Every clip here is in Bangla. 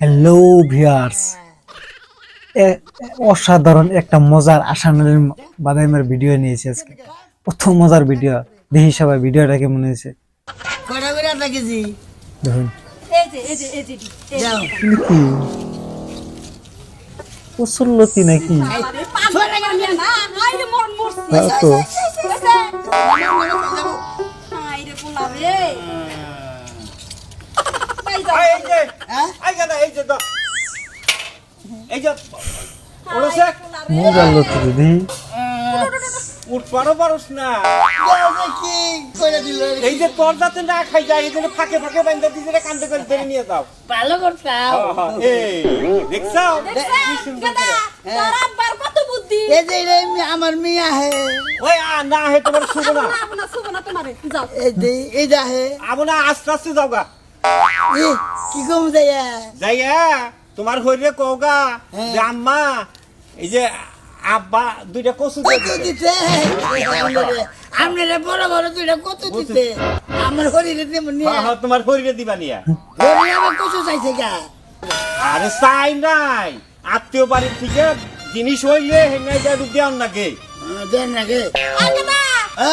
হ্যালো ভিউয়ার্স অসাধারণ একটা মজার আসানের বাদামের ভিডিও নিয়েছি আজকে প্রথম মজার ভিডিও দেখি সবাই ভিডিওটা কেমন হয়েছে দেখুন কি নাকি মন তো আইরে পোলাবে পাই যাও এই যে হ্যাঁ এই যে এই যে দাও। এই যে ওড়ছে দিদি। উঠ পারো পারস না। কি করে দিল এই যে তোর যাতে না খাই যায় এই জন্য ফাঁকে ফাঁকে বাইন্দা দিছে রে কান্দে করে ধরে নিয়ে যাও। ভালো করতাম এই দেখছ কি সুন্দর তোর আব্বার কত বুদ্ধি? এই যে রে আমার মিয়া হে। ওই না হে তোমার শুভ না না শুভ না তোমারে যাও। এই যে এই যা হে। আবো আস্তে আস্তে যাও গা। এ, কি কম যাইয়া? যাই তোমার হইরে কওগা হ্যাঁ। যে আম্মা এই যে আব্বা দুইটা কচু। দিতে আপনারা বড় বড় দুইটা কত দিতে আমার শরীরে তেমন নিয়ে। হ্যাঁ, হ্যাঁ, তোমার হইরে দিবা নিয়া। শরীরে আমার কচু চাইছে গা। আরে চাই নাই। আত্মীয় বাড়ির থেকে জিনিস হইলে হেঙ্গাই যা দেওয়ার নাকি আহ, দেন নাকি আর গাদা ও।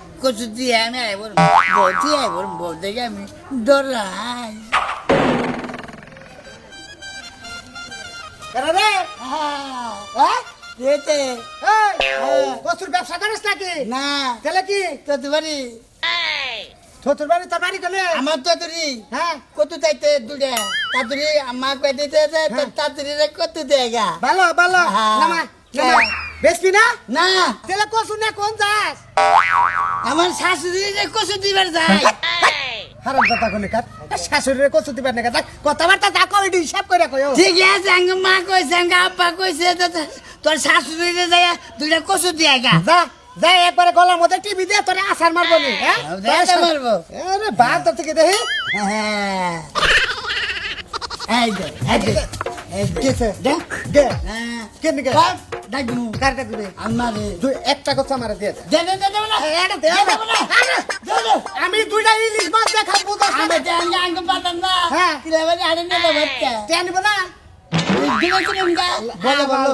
কচু দিয়ে আমি আইব বউ দিয়ে আইব বউ দেখে আমি ডরাই রে? হ্যাঁ। যেতে কচুর ব্যবসা করিস নাকি? না। তাহলে কি? কচু বাড়ি শ্বশুর বাড়ি তোর বাড়ি গেলে? আমার ততরি হ্যাঁ। কত চাইতে দুটা তাড়াতাড়ি আমার কয়ে দিতে তাড়াতাড়ি রে কত দেয়গা ভালো ভালো। হ্যাঁ। নামা নামা। বেশবি না? না। তাহলে কচু না কোন যাস আমার শাশুড়ি রে কচু দিবার যায় হারাম কথা কোনে কাট শাশুড়ির কচু দিবার না কাট কথাবার্তা যা কই হিসাব করে কই ঠিক আছে আঙ্গ মা কইছে আঙ্গ আব্বা কইছে তোর শাশুড়ি রে যায় দুইটা কচু দিয়াগা যা যা একবারে গলার মধ্যে টিভি দিয়ে তোরে আসার মারবো নি হ্যাঁ? মারবো। আরে বাদ তোর থেকে দেখি। হ্যাঁ। এই দে এই দে এই দে হ্যাঁ দে দে না হ্যাঁ। নিয়ে বাচ্চা জানিব না দিলে কিরম গা বলো বলো বলো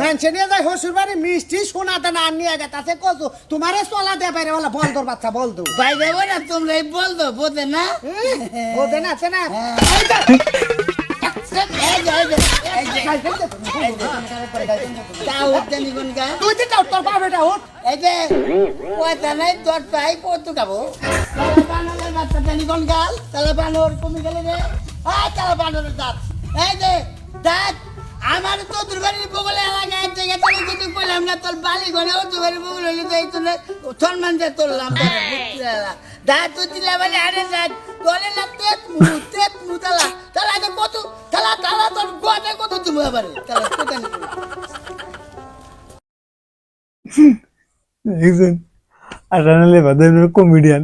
মেনশন নিয়ে যায় শ্বশুর বাড়ি মিষ্টি সোনা দানা নিয়ে গে তাতে কচু তোমারে চলা দে বাইরে বলা বল তোর বাচ্চা বল দেবো না তোমরা বল বোঝে না বোধে না আছে না আমার তো দুর্বাড়ির বগলে এলাকায় থেকে তাহলে কিছু কইলাম না তোর বালি ঘরে বগল হইলে তো এই তোর সম্মান দিয়ে তুললাম তোর বুঝছিলা। দাঁত তো দিলে মানে আরে দাঁত তোলে না তেত আবার। বাদামের কমেডিয়ান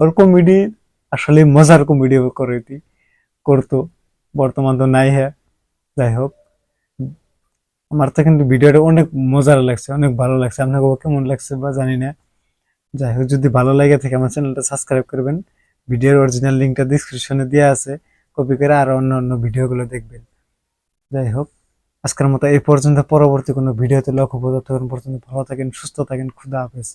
ওর কমেডি আসলে মজার কমেডি করে করতো। বর্তমান তো নাই হ্যাঁ যাই হোক। আমার তো কিন্তু ভিডিওটা অনেক মজার লাগছে, অনেক ভালো লাগছে। আপনাকে কেমন লাগছে বা জানি না। যাই হোক, যদি ভালো লাগে থাকে আমার চ্যানেলটা সাবস্ক্রাইব করবেন। ভিডিওর অরিজিনাল লিঙ্কটা ডিসক্রিপশনে দেওয়া আছে। কপি করে আরও অন্য অন্য ভিডিওগুলো দেখবেন। যাই হোক আজকের মতো এই পর্যন্ত। পরবর্তী কোনো ভিডিওতে লক্ষ্য পর্যন্ত পর্যন্ত ভালো থাকেন, সুস্থ থাকেন, খুদা হাফেজ।